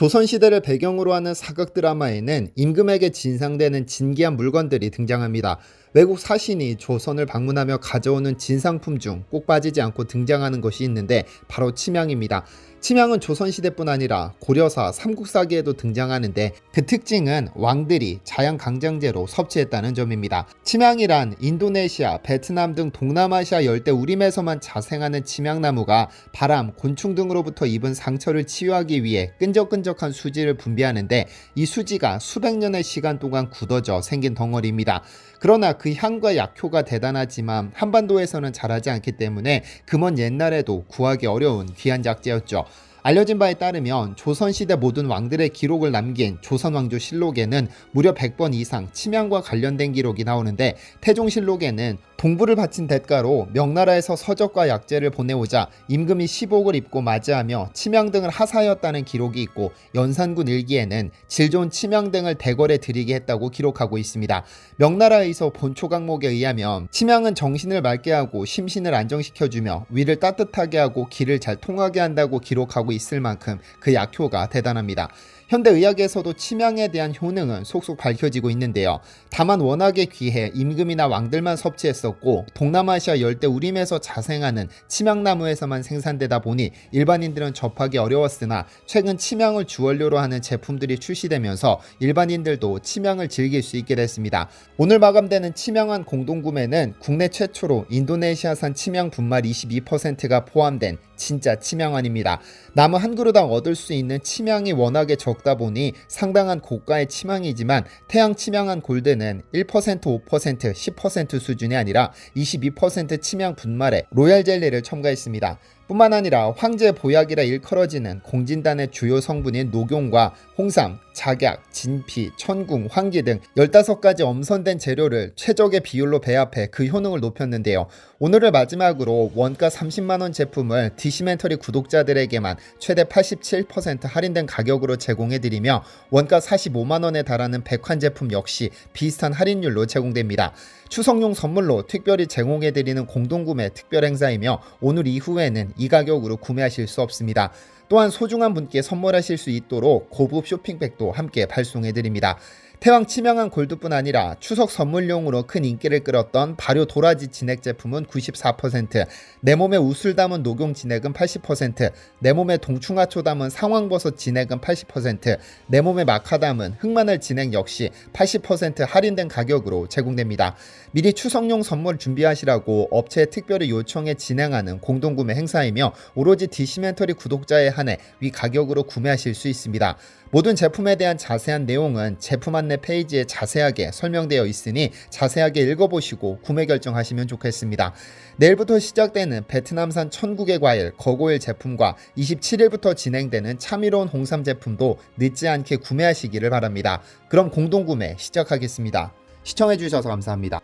조선시대를 배경으로 하는 사극 드라마에는 임금에게 진상되는 진기한 물건들이 등장합니다. 외국 사신이 조선을 방문하며 가져오는 진상품 중 꼭 빠지지 않고 등장하는 것이 있는데 바로 침향입니다. 침향은 조선시대뿐 아니라 고려사, 삼국사기에도 등장하는데 그 특징은 왕들이 자양 강장제로 섭취했다는 점입니다. 침향이란 인도네시아, 베트남 등 동남아시아 열대 우림에서만 자생하는 침향나무가 바람, 곤충 등으로부터 입은 상처를 치유하기 위해 끈적끈적한 수지를 분비하는데 이 수지가 수백 년의 시간 동안 굳어져 생긴 덩어리입니다. 그러나 그 향과 약효가 대단하지만 한반도에서는 자라지 않기 때문에 금원 옛날에도 구하기 어려운 귀한 작재였죠. 알려진 바에 따르면 조선시대 모든 왕들의 기록을 남긴 조선왕조 실록에는 무려 100번 이상 침향과 관련된 기록이 나오는데 태종실록에는 동부를 바친 대가로 명나라에서 서적과 약재를 보내오자 임금이 시복을 입고 맞이하며 침향 등을 하사하였다는 기록이 있고 연산군 일기에는 질 좋은 침향 등을 대궐에 드리게 했다고 기록하고 있습니다. 명나라에서 본초 강목에 의하면 침향은 정신을 맑게 하고 심신을 안정시켜주며 위를 따뜻하게 하고 기를 잘 통하게 한다고 기록하고 있을 만큼 그 약효가 대단합니다. 현대 의학에서도 침향에 대한 효능은 속속 밝혀지고 있는데요. 다만 워낙에 귀해 임금이나 왕들만 섭취했 었고 동남아시아 열대 우림에서 자생하는 침향나무에서만 생산되다 보니 일반인들은 접하기 어려웠으나 최근 침향을 주원료로 하는 제품들이 출시되면서 일반인들도 침향을 즐길 수 있게 됐습니다. 오늘 마감되는 침향한 공동구매는 국내 최초로 인도네시아산 침향 분말 22%가 포함된 진짜 침향환입니다. 나무 한 그루당 얻을 수 있는 침향이 워낙에 적다 보니 상당한 고가의 침향이지만 태양 침향한 골드는 1%, 5%, 10% 수준이 아니라 22% 침향 분말에 로얄 젤리를 첨가했습니다. 뿐만 아니라 황제 보약이라 일컬어지는 공진단의 주요 성분인 녹용과 홍삼, 작약, 진피, 천궁, 황기 등 15가지 엄선된 재료를 최적의 비율로 배합해 그 효능을 높였는데요. 오늘을 마지막으로 원가 30만원 제품을 디시멘터리 구독자들에게만 최대 87% 할인된 가격으로 제공해드리며 원가 45만원에 달하는 백환 제품 역시 비슷한 할인율로 제공됩니다. 추석용 선물로 특별히 제공해드리는 공동구매 특별 행사이며 오늘 이후에는 이 가격으로 구매하실 수 없습니다. 또한 소중한 분께 선물하실 수 있도록 고급 쇼핑백도 함께 발송해드립니다. 태왕 치명한 골드뿐 아니라 추석 선물용으로 큰 인기를 끌었던 발효 도라지 진액 제품은 94%, 내 몸에 우술 담은 녹용 진액은 80%, 내 몸에 동충하초 담은 상황버섯 진액은 80%, 내 몸에 마카 담은 흑마늘 진액 역시 80% 할인된 가격으로 제공됩니다. 미리 추석용 선물 준비하시라고 업체에 특별히 요청해 진행하는 공동구매 행사이며 오로지 디시멘터리 구독자에 한해 위 가격으로 구매하실 수 있습니다. 모든 제품에 대한 자세한 내용은 제품 안내 페이지에 자세하게 설명되어 있으니 자세하게 읽어보시고 구매 결정하시면 좋겠습니다. 내일부터 시작되는 베트남산 천국의 과일 거고일 제품과 27일부터 진행되는 참이로운 홍삼 제품도 늦지 않게 구매하시기를 바랍니다. 그럼 공동 구매 시작하겠습니다. 시청해주셔서 감사합니다.